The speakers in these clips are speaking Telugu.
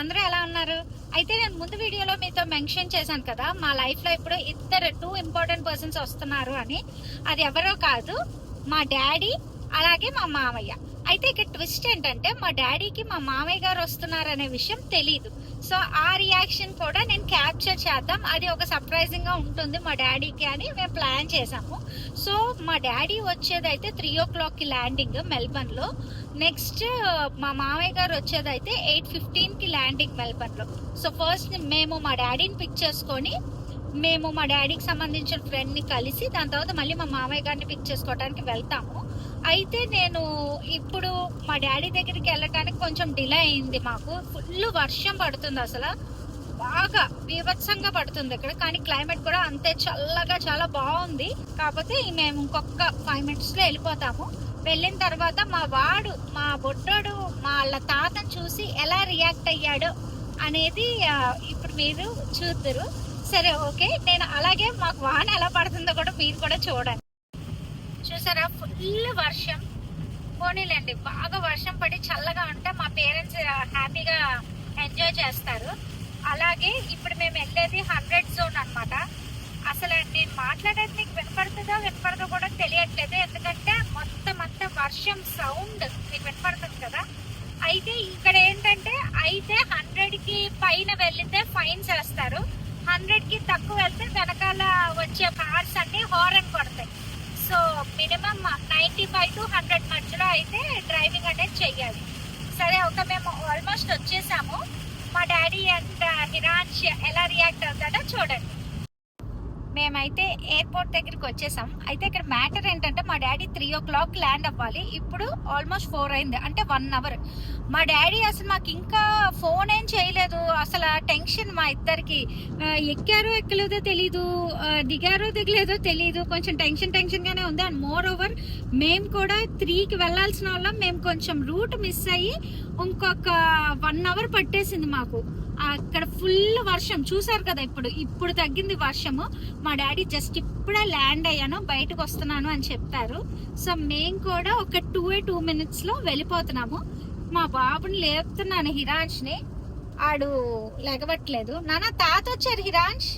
అందరూ ఎలా ఉన్నారు? అయితే నేను ముందు వీడియోలో మీతో మెన్షన్ చేశాను కదా మా లైఫ్లో ఇప్పుడు ఇద్దరు టూ ఇంపార్టెంట్ పర్సన్స్ వస్తున్నారు అని. అది ఎవరో కాదు మా డాడీ అలాగే మా మామయ్య. అయితే ఇక్కడ ట్విస్ట్ ఏంటంటే మా డాడీకి మా మామయ్య గారు వస్తున్నారు అనే విషయం తెలీదు. సో ఆ రియాక్షన్ కూడా నేను క్యాప్చర్ చేద్దాం. అది ఒక సర్ప్రైజింగ్గా ఉంటుంది మా డాడీకి అని మేము ప్లాన్ చేసాము. సో మా డాడీ వచ్చేది అయితే త్రీ ఓ క్లాక్కి ల్యాండింగ్ మెల్బర్న్లో నెక్స్ట్ మా మామయ్య గారు వచ్చేది అయితే ఎయిట్ ఫిఫ్టీన్కి ల్యాండింగ్ మెల్బర్న్లో సో ఫస్ట్ మేము మా డాడీని పిక్ చేసుకొని మేము మా డాడీకి సంబంధించిన ఫ్రెండ్ని కలిసి దాని తర్వాత మళ్ళీ మా మామయ్య గారిని పిక్ చేసుకోవడానికి వెళ్తాము. అయితే నేను ఇప్పుడు మా డాడీ దగ్గరికి వెళ్ళటానికి కొంచెం డిలే అయింది మాకు. ఫుల్ వర్షం పడుతుంది అసలు. బాగా బీభత్సంగా పడుతుంది ఇక్కడ. కానీ క్లైమేట్ కూడా అంతే చల్లగా చాలా బాగుంది. కాకపోతే మేము ఇంకొక ఫైవ్ మినిట్స్లో వెళ్ళిపోతాము. వెళ్ళిన తర్వాత మా వాడు మా బొడ్డోడు మా వాళ్ళ తాతను చూసి ఎలా రియాక్ట్ అయ్యాడు అనేది ఇప్పుడు మీరు చూద్దరు. సరే ఓకే. నేను అలాగే మాకు వాన ఎలా పడుతుందో కూడా మీరు కూడా చూడండి. చూసారా? ఫుల్ వర్షం. పోనీలేండి బాగా వర్షం పడి చల్లగా ఉంటే మా పేరెంట్స్ హ్యాపీగా ఎంజాయ్ చేస్తారు. అలాగే ఇప్పుడు మేము వెళ్ళేది హండ్రెడ్ జోన్ అనమాట అసలు నేను మాట్లాడేది మీకు వినపడుతుందో వినపడదో కూడా తెలియట్లేదు. ఎందుకంటే మొత్తం అంతా వర్షం సౌండ్ మీకు వినపడుతుంది కదా. అయితే ఇక్కడ ఏంటంటే అయితే హండ్రెడ్కి పైన వెళ్తే ఫైన్ చేస్తారు. హండ్రెడ్కి తక్కువ వెళ్తే వెనకాల వచ్చే కార్స్ అన్ని horn minimum ninety five to hundred మధ్యలో అయితే డ్రైవింగ్ అనేది చెయ్యాలి. సరే ఒక మేము ఆల్మోస్ట్ వచ్చేసాము. మా డాడీ అండ్ హిరాన్స్ ఎలా రియాక్ట్ అవుతాడో చూడండి. మేమైతే ఎయిర్పోర్ట్ దగ్గరికి వచ్చేసాం. అయితే ఇక్కడ మ్యాటర్ ఏంటంటే మా daddy three o'clock land అవ్వాలి. ఇప్పుడు ఆల్మోస్ట్ ఫోర్ అయింది. అంటే వన్ అవర్ మా డాడీ అసలు మాకు ఇంకా ఫోన్ ఏం చేయలేదు. అసలు టెన్షన్ మా ఇద్దరికి. ఎక్కారో ఎక్కలేదో తెలీదు. దిగారో దిగలేదో తెలీదు. కొంచెం టెన్షన్ టెన్షన్గానే ఉంది. అండ్ మోర్ ఓవర్ మేము కూడా త్రీకి వెళ్ళాల్సిన వాళ్ళం. మేము కొంచెం రూట్ మిస్ అయ్యి ఇంకొక వన్ అవర్ పట్టేసింది మాకు. అక్కడ ఫుల్ వర్షం. చూసారు కదా ఇప్పుడు? ఇప్పుడు తగ్గింది వర్షము. మా డాడీ జస్ట్ ఇప్పుడే ల్యాండ్ అయ్యాను బయటకు వస్తున్నాను అని చెప్పారు. సో మేము కూడా ఒక టూ ఏ టూ మినిట్స్లో వెళ్ళిపోతున్నాము. మా బాబుని లేపుతున్నాను హిరాన్ష్ని. ఆడు లెగవట్లేదు. నాన్న తాత వచ్చారు హిరాంష్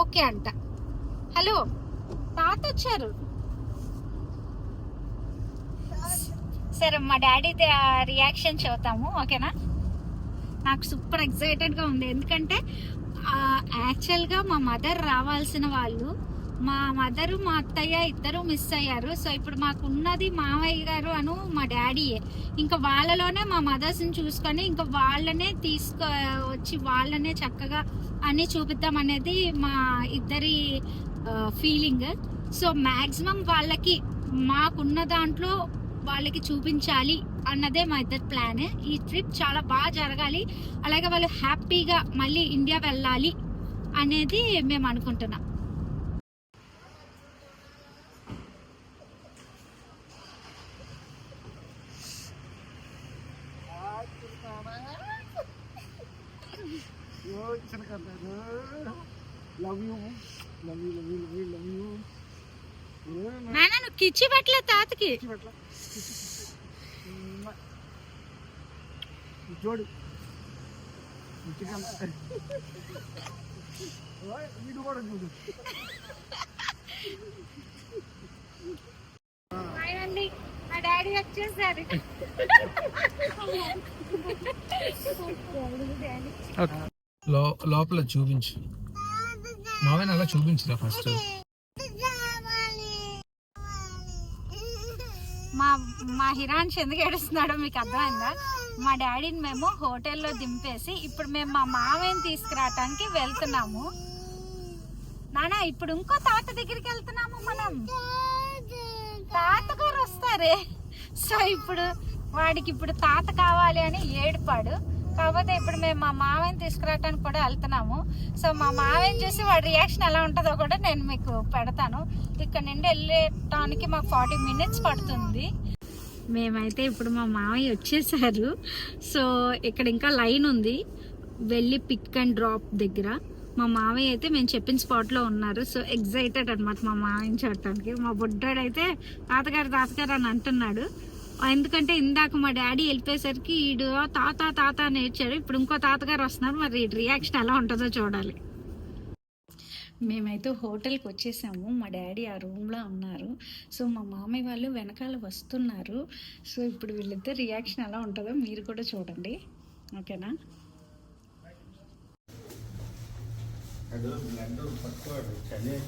ఓకే అంట. హలో తాత వచ్చారు. సరే మా డాడీ రియాక్షన్ చూద్దాము ఓకేనా? నాకు సూపర్ ఎక్సైటెడ్గా ఉంది. ఎందుకంటే యాక్చువల్గా మా మదర్ రావాల్సిన వాళ్ళు మా మదర్ మా అత్తయ్య ఇద్దరు మిస్ అయ్యారు. సో ఇప్పుడు మాకున్నది మావయ్య మామయ్య గారు అను మా డాడీయే ఇంకా వాళ్ళలోనే మా మదర్స్ని చూసుకొని ఇంకా వాళ్ళనే తీసుకో వచ్చి వాళ్ళనే చక్కగా అన్నీ చూపిద్దాం అనేది మా ఇద్దరి ఫీలింగ్ సో మ్యాక్సిమం వాళ్ళకి మాకున్న దాంట్లో వాళ్ళకి చూపించాలి అన్నదే మా ఇద్దరు ప్లాన్ ఈ ట్రిప్ చాలా బాగా జరగాలి. అలాగే వాళ్ళు హ్యాపీగా మళ్ళీ ఇండియా వెళ్ళాలి అనేది మేము అనుకుంటున్నాం. Love you love you love you love you love you నాన్న నువ్వు కిచ్చి పెట్టలే తాతకి. జోడు. వీడు కూడా చూడు. అండి మా డాడీ వచ్చేసారు. లో లోపల చూపించు. మావైన అలా చూపించురా ఫస్ట్ మా మా హిరాన్స్ ఎందుకు ఏడుస్తున్నాడో మీకు అర్థమైందా? మా డాడీని మేము హోటల్లో దింపేసి ఇప్పుడు మేము మా మామయ్యని తీసుకురావటానికి వెళ్తున్నాము. నానా ఇప్పుడు ఇంకో తాత దగ్గరికి వెళ్తున్నాము మనం. తాతగారు వస్తారే? సో ఇప్పుడు వాడికి ఇప్పుడు తాత కావాలి అని ఏడుపాడు. కాకపోతే ఇప్పుడు మేము మా మావయ్యని తీసుకురావడానికి కూడా వెళ్తున్నాము. సో మా మావయ్యని చూసి వాడి రియాక్షన్ ఎలా ఉంటుందో కూడా నేను మీకు పెడతాను. ఇక్కడ నుండి వెళ్ళటానికి మాకు ఫార్టీ మినిట్స్ పడుతుంది. మేమైతే ఇప్పుడు మా మావయ్య వచ్చేసారు. సో ఇక్కడ ఇంకా లైన్ ఉంది. వెళ్ళి పిక్ అండ్ డ్రాప్ దగ్గర. మా మావయ్య అయితే మేము చెప్పిన స్పాట్లో ఉన్నారు. సో ఎగ్జైటెడ్ అనమాట మా మావయ్యని చూడటానికి. మా బుడ్డాడు అయితే తాతగారు తాతగారు అని అంటున్నాడు. ఎందుకంటే ఇందాక మా డాడీ వెళ్ళిపోయేసరికి ఈడు తాత తాత అని ఏడ్చాడు. ఇప్పుడు ఇంకో తాతగారు వస్తున్నారు. మరి రియాక్షన్ ఎలా ఉంటుందో చూడాలి. మేమైతే హోటల్కి వచ్చేసాము. మా డాడీ ఆ రూమ్లో ఉన్నారు. సో మా మామయ్య వాళ్ళు వెనకాల వస్తున్నారు. సో ఇప్పుడు వీళ్ళిద్దరు రియాక్షన్ ఎలా ఉంటుందో మీరు కూడా చూడండి. ఓకేనా? ఆశ్చర్య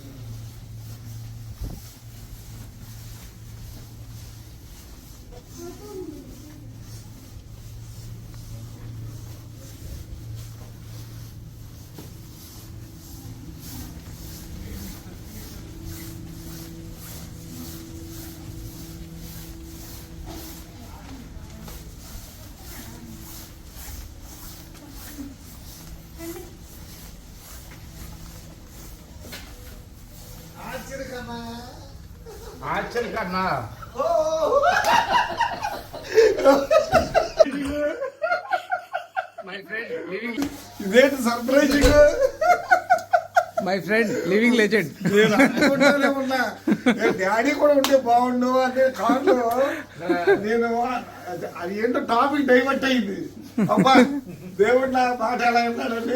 కన్నా మై ఫ్రెండ్ లివింగ్ ఇదేంటి surprising my friend living legend daddy కూడా ఉంటే బాగుండు అంటే కార్లో? నేను అది- అది ఏంటో టాపిక్ డైవర్ట్ అయింది. అబ్బా దేవుడు నా మాట ఎలా ఉన్నాడండి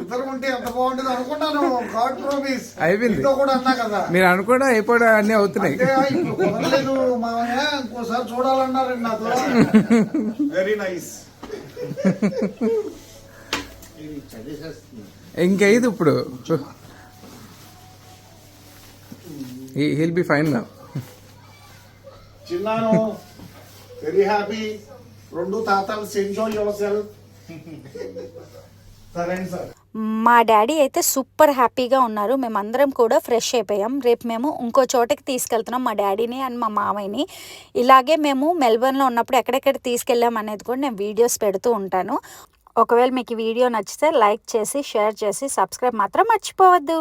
ఇద్దరు ఉంటే ఎంత బాగుంటుంది అనుకున్నాను. గాడ్ ప్రామిస్ అయిపోయింది. ఇంతో కూడా అన్నా కదా. మీరు అనుకోవడం అయిపోవడం అన్నీ అవుతున్నాయి. ఇప్పుడు కుదరలేదు మామయ్య. ఇంకోసారి చూడాలన్నారండి నాతో. వెరీ నైస్ ఇంకైదు ఇప్పుడు. హీల్ బి ఫైన్ నా చిన్నాను వెరీ హ్యాపీ రెండు తాతలు ఎంజాయ్ యువర్ సెల్ఫ్ సరే సార్. మా డాడీ అయితే సూపర్ హ్యాపీగా ఉన్నారు. మేమందరం కూడా ఫ్రెష్ అయిపోయాం. రేపు మేము ఇంకో చోటకి తీసుకెళ్తున్నాం మా డాడీని అండ్ మా మామయ్యని. ఇలాగే మేము మెల్బర్న్లో ఉన్నప్పుడు ఎక్కడెక్కడ తీసుకెళ్ళాం అనేది కూడా నేను వీడియోస్ పెడుతూ ఉంటాను. ఒకవేళ మీకు ఈ వీడియో నచ్చితే లైక్ చేసి షేర్ చేసి సబ్స్క్రైబ్ మాత్రం మర్చిపోవద్దు.